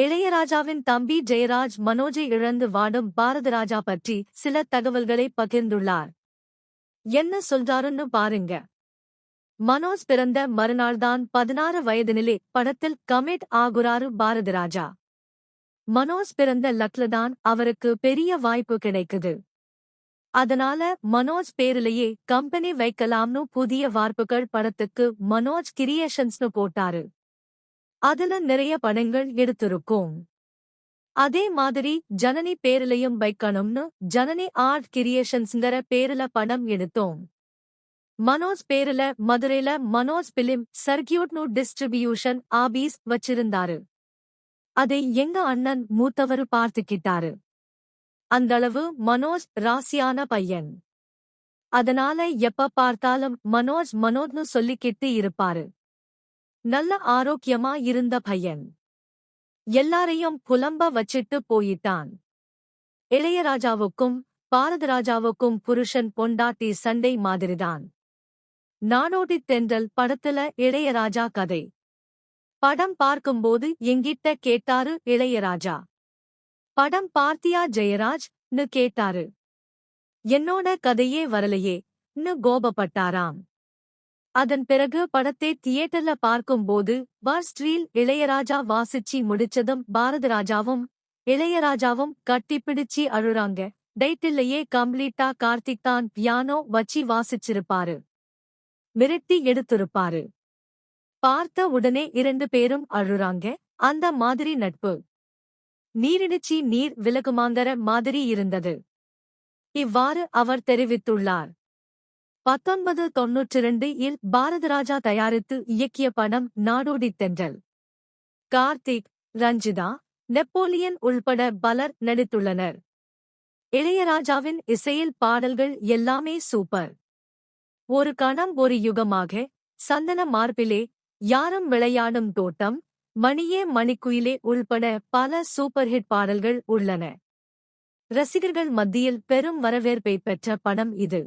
இளையராஜாவின் தம்பி ஜெயராஜ் மனோஜை இழந்து வாடும் பாரதராஜா பற்றி சில தகவல்களை பகிர்ந்துள்ளார். என்ன சொல்றாருன்னு பாருங்க. மனோஜ் பிறந்த மறுநாள்தான் பதினாறு வயதினிலே படத்தில் கமிட் ஆகுறாரு பாரதராஜா மனோஜ் பிறந்த லக்லதான் அவருக்கு பெரிய வாய்ப்பு கிடைக்குது. அதனால மனோஜ் பேரிலேயே கம்பெனி வைக்கலாம்னு புதிய வார்ப்புகள் படத்துக்கு மனோஜ் கிரியேஷன்ஸ்னு போட்டாரு. அதுல நிறைய படங்கள் எடுத்திருக்கோம். அதே மாதிரி ஜனனி பேரிலையும் வைக்கணும்னு ஜனனி ஆர்ட் கிரியேஷன்ஸ்ங்கிற பேருல படம் எடுத்தோம். மனோஜ் பேருல மதுரையில மனோஜ் பிலிம் சர்க்கியூட்னு டிஸ்ட்ரிபியூஷன் ஆபீஸ் வச்சிருந்தாரு. அதை எங்க அண்ணன் மூத்தவரு பார்த்துக்கிட்டாரு. அந்தளவு மனோஜ் ராசியான பையன். அதனால எப்ப பார்த்தாலும் மனோஜ் மனோஜ்னு சொல்லிக்கிட்டு இருப்பாரு. நல்ல ஆரோக்கியமா இருந்த பையன். எல்லாரையும் புலம்ப வச்சிட்டு போயிட்டான். இளையராஜாவுக்கும் பாரதராஜாவுக்கும் புருஷன் பொண்டாட்டி சண்டை மாதிரிதான். நானோடி தென்றல் படத்துல இளையராஜா கதை. படம் பார்க்கும்போது எங்கிட்ட கேட்டாரு இளையராஜா. படம் பார்த்தியா ஜெயராஜ்? னு கேட்டாரு. என்னோட கதையே வரலையே னு கோபப்பட்டாராம். அதன் பிறகு படத்தை தியேட்டர்ல பார்க்கும்போது பார் ஸ்ட்ரீல் இளையராஜா வாசிச்சி முடிச்சதும் பாரதராஜாவும் இளையராஜாவும் கட்டிப்பிடிச்சி அழுறாங்க. டைட்டில்லையே கம்ப்ளீட்டா கார்த்திக் தான் பியானோ வச்சி வாசிச்சிருப்பாரு. மிரட்டி எடுத்திருப்பாரு. பார்த்த உடனே இரண்டு பேரும் அழுறாங்க. அந்த மாதிரி நட்பு. நீரிடிச்சி நீர் விலகுமாந்தர மாதிரி இருந்தது. இவ்வாறு அவர் தெரிவித்துள்ளார். பத்தொன்பது தொன்னூற்றிரண்டு இல் பாரதராஜா தயாரித்து இயக்கிய படம் நாடோடி தென்றல். கார்த்திக் ரஞ்சிதா நெப்போலியன் உள்பட பலர் நடித்துள்ளனர். இளையராஜாவின் இசையில் பாடல்கள் எல்லாமே சூப்பர். ஒரு கணம் ஒரு யுகமாக சந்தன மார்பிலே யாரும் விளையாடும் தோட்டம் மணியே மணிக்குயிலே உள்பட பல சூப்பர் ஹிட் பாடல்கள் உள்ளன. ரசிகர்கள் மத்தியில் பெரும் வரவேற்பை பெற்ற படம் இது.